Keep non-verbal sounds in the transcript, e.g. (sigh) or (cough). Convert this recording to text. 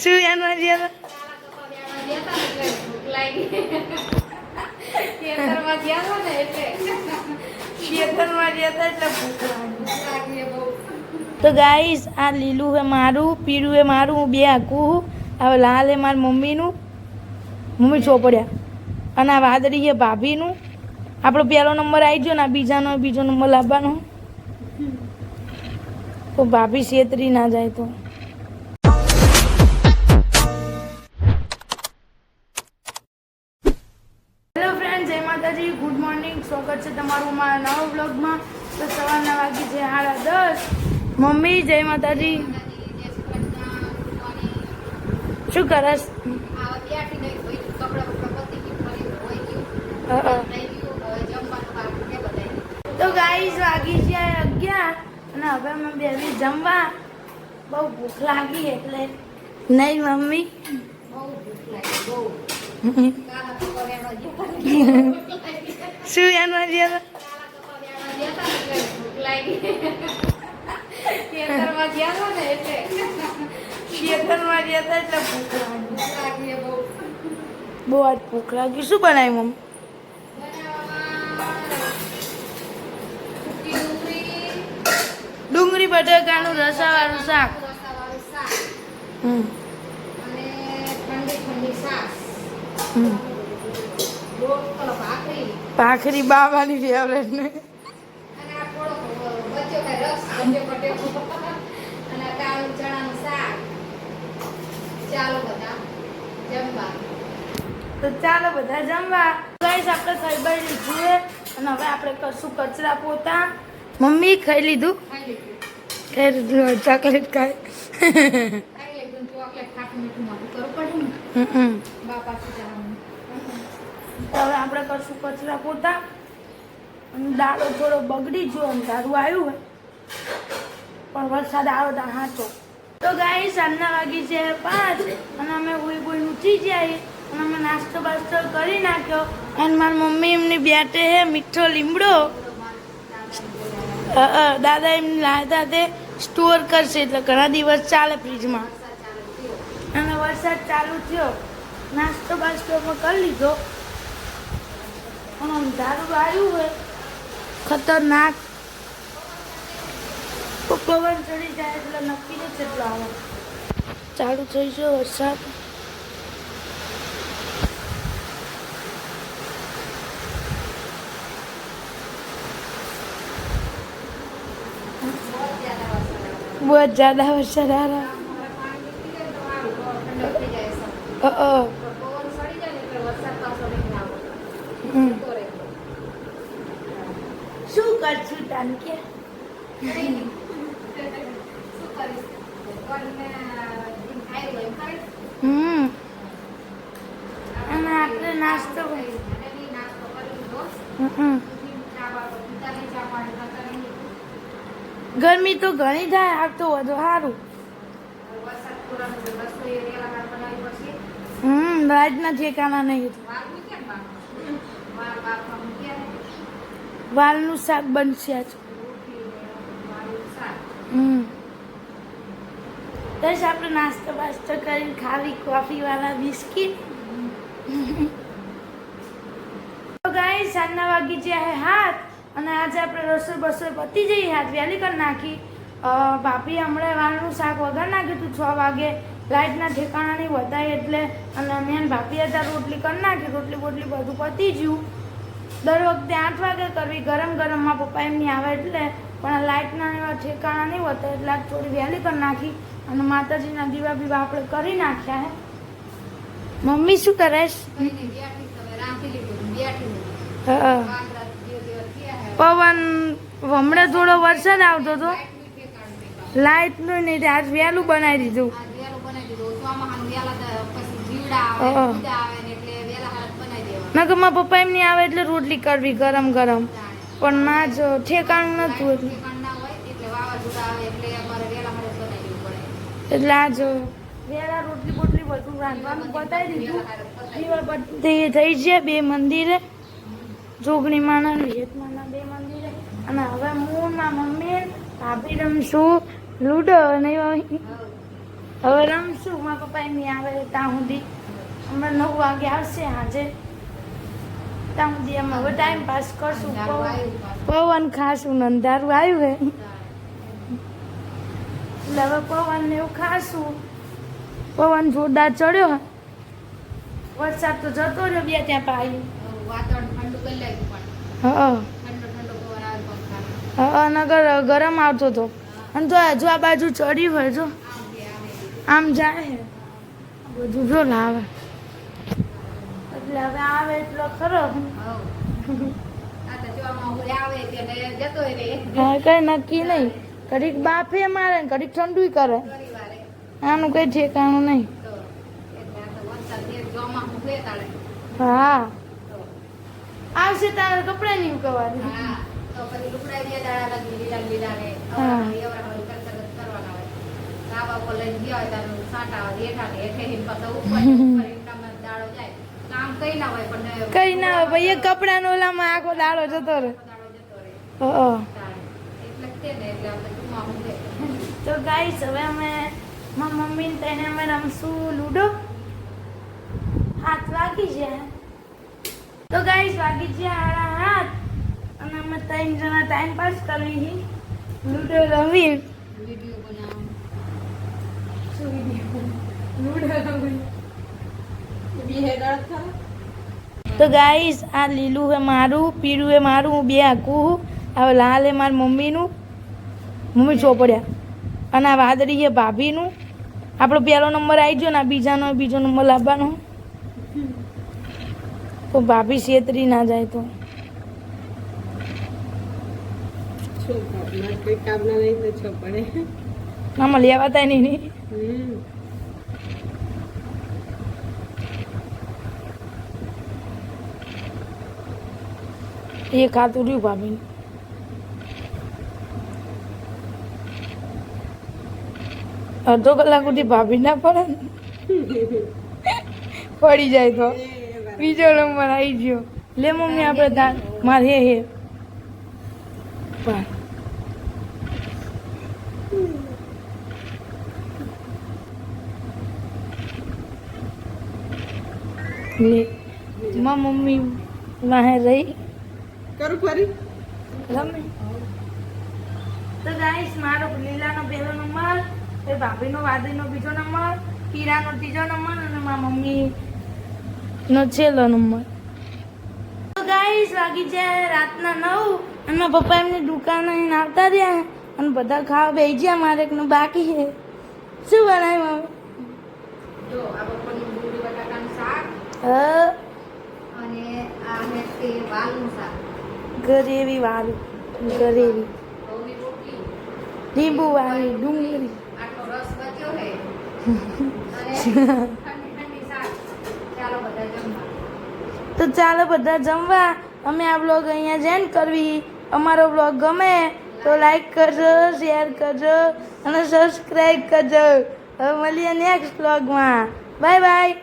શું એના જેવા ખેતરમાં ગયા હતા એટલે તો ગાઈસ આ લીલું હે મારું પીળું હે મારું હું બે આખું હવે લાલ હે મારી મમ્મીનું. મમ્મી ચોપડ્યા અને આ વાદળી હે ભાભીનું. આપણો પહેલો નંબર આવી ગયો ને આ બીજાનો બીજો નંબર લાવવાનો. તો ભાભી છેતરી ના જાય તો. માતાજી ગુડ મોર્નિંગ સ્વાગત છે તમારું મારા નવા બ્લોગમાં તો સવારના વાગી છે સાડા દસ. મમ્મી જય માતાજી. શું કરસ. તો ગાઈસ વાગી છે અગિયાર અને હવે અમે બેસી જમવા. બહુ ભૂખ લાગી એટલે. નહીં મમ્મી? બહુ ભૂખ લાગી ખેતરમાં (laughs) ગયા એટલે ભૂખ લાગી. બહુ આજ ભૂખ લાગી. શું બનાવ્યું, મમ્મી? ડુંગળી, બટાકાનું રસાવાળું શાક. હમ. ભાખરી બાવાની ફેવરેટ ને ચાલો બધા જમવા. તો ચાલો બધા જમવા. ગાઈસ આપણે ખાઈ બાઈ લીધું અને હવે આપણે કરશું કચરા પોતા. મમ્મી ખાઈ લીધું? ખાઈ લીધું. ચોકલેટ ખાય ખાઈ. ચોકલેટ ખાટું મીઠું મોઢું કરવું પડે ને. બાપા હવે આપણે કરશું કચરા પોતા. અને દાડો થોડો બગડી જો અને દારૂ આવ્યું હોય. પણ વરસાદ આવ્યો તો હાચો. તો ગાઈ સાંજના વાગી છે પાંચ. અને અમે ઉઈ બુઈ ઉઠી જાય અને અમે નાસ્તો બાસ્તો કરી નાખ્યો. અને મારી મમ્મી એમની બેટે હે, મીઠો લીમડો. દાદા એમ લાવ્યા તે સ્ટોર કરશે. એટલે ઘણા દિવસ ચાલે ફ્રીજમાં. અને વરસાદ ચાલુ થયો. નાસ્તો બાસ્તો કરી લીધો. પણ આમ દારૂ આવ્યું હોય ખતરનાક તો પવન ચડી જાય એટલે નક્કી નથી કેટલો આવે ચાલુ થઈ ગયો વરસાદ બહુ જ્યાદા વરસાદ આ રહા અ, અ, હમ. શું કરશું તન કે હમ. અને આપણે નાસ્તો. ગરમી તો ઘણી થાય આ તો વધુ સારું. હમ રાજના ઠેકાણા નહીં. વાલનું શાક બનશે આજ. બસ આપણે નાસ્તો બાસ્તો કરીને ખાવી કોફી વાળા બિસ્કીટ. તો સાંજના વાગી જાય હાથ, અને આજે આપણે રસોઈ બસોઈ પતી જઈ હાથ. વહેલી કરી નાખી. ભાભી હમણાં વાળનું શાક વગર નાખ્યું હતું છ વાગે. લાઇટના ઠેકાણા નહીં વધાય એટલે અને મેન ભાભી હતા રોટલી કરી નાખી રોટલી બોટલી બધું પતી ગયું દર વખતે આઠ વાગે કરવી ગરમ ગરમમાં પપ્પા એમની આવે એટલે પણ આ લાઇટના એવા ઠેકાણા નહીં હોતા એટલે આજ થોડી વહેલી કરી નાખી અને માતાજીના દીવા બીવા આપણે કરી નાખ્યા હે. મમ્મી શું કરે હા. પવન હમણાં થોડો વરસાદ આવતો હતો લાઇટનું નહીં. આજ વહેલું બનાવી દીધું. હા. નકર મારા પપ્પા એમની આવે એટલે રોટલી કરવી ગરમ ગરમ. પણ ના જ ઠેકાણું નતું એટલે. એટલે આજ વેળા રોટલી બોટલી બધું રાંધવાનું બતાવી દીધું. દીવા બધી થઈ છે બે મંદિરે. જોગણી માના વિયતમાના બે મંદિરે. અને હવે હું મારા મમ્મી ભાભી રમશું લૂડો અને હવે રમશું. મારા પપ્પા એમની આવે ત્યાં સુધી. હમણાં નવ વાગે આવશે આજે ત્યાં સુધી અમે હવે ટાઈમ પાસ કરશું. પવન. ખાશું અંધારું આવ્યું હે. એટલે હવે પવન ને એવું ખાશું. પવન જોરદાર ચડ્યો વરસાદ તો જતો રહ્યો બે ત્યાં પાયું વાતાવરણ ઠંડુ કરી લાગ્યું પણ. હા નગર ગરમ આવતો હતો. અને જો હજુ આ બાજુ ચડ્યું હોય જો. આમ જાય બધું જો લાવે. એટલે હવે આવે એટલો ખરો. હા. કઈ નક્કી નહીં. ઘડીક બાફે મારે ને ઘડીક ઠંડુ કરે. આનું કઈ ઠેકાણું નહીં. હું. આવશે તારે કપડા નહીં ઉકવાની હા કર કર કઈ ના હોય ભાઈ એ કપડાનો ઓલામાં આખો દાડો જતો રહે. તે ગાઈસ હવે અમે મારા મમ્મી ને તેને અમે રમશું લૂડો. હાથ વાગી જાય તો ગાઈસ વાગી છે હારા હાથ. અને અમે ત્રણ જણા ટાઈમ પાસ કરવી લૂડો રમી. વીડિયો બનાવ. શું વીડિયો? લૂડો રમી. તો ગાઈસ આ લીલું હે મારું પીળું હે મારું હું બે આખું હવે લાલ હે મારી મમ્મીનું. મમ્મી ચોપડ્યા અને આ વાદળી છે ભાભીનું. આપણો પહેલો નંબર આવી ગયો ને બીજાનો બીજો નંબર લાવવાનો. તો ભાભી છેતરી ના જાય તો. આમાં લેવાતા નહીં. નહીં હાથ રહ્યું ભાભીને અડધો કલાક સુધી ભાભી ના પડે. પડી જાય તો. બીજો નંબર આવી ગયો. લે મમ્મી, આપણે તાર મારે હે હે. મમ્મી વાહે રહી? કરું ફરી? ગમે. તો ગાઈસ મારો લીલાનો પહેલો નંબર એ ભાભીનો વાદળીનો બીજો નંબર કીરાનો ત્રીજો નંબર અને મારા મમ્મી નો છેલ્લો નંબર તો ગાઈસ વાગી જાય રાતના નવ અને મારા પપ્પા એમની દુકાને આવતા રહ્યા અને બધા ખાવા બેસી ગયા. મારે એકનું બાકી છે. શું બનાવ્યું જો આ બપોરનું ડુંગળી બટાકાનું શાક અને આ મેં તે વાલનું શાક. ગરેવી વાળું, ગરેવી. લીંબુ વાળી, ડુંગળી. તો ચાલો બધા જમવા. અમે આ બ્લોગ અહીંયા જેન્ડ કરવી. અમારો બ્લોગ ગમે તો લાઈક કરજો શેર કરજો અને સબસ્ક્રાઈબ કરજો. હવે મળીએ નેક્સ્ટ બ્લોગમાં બાય બાય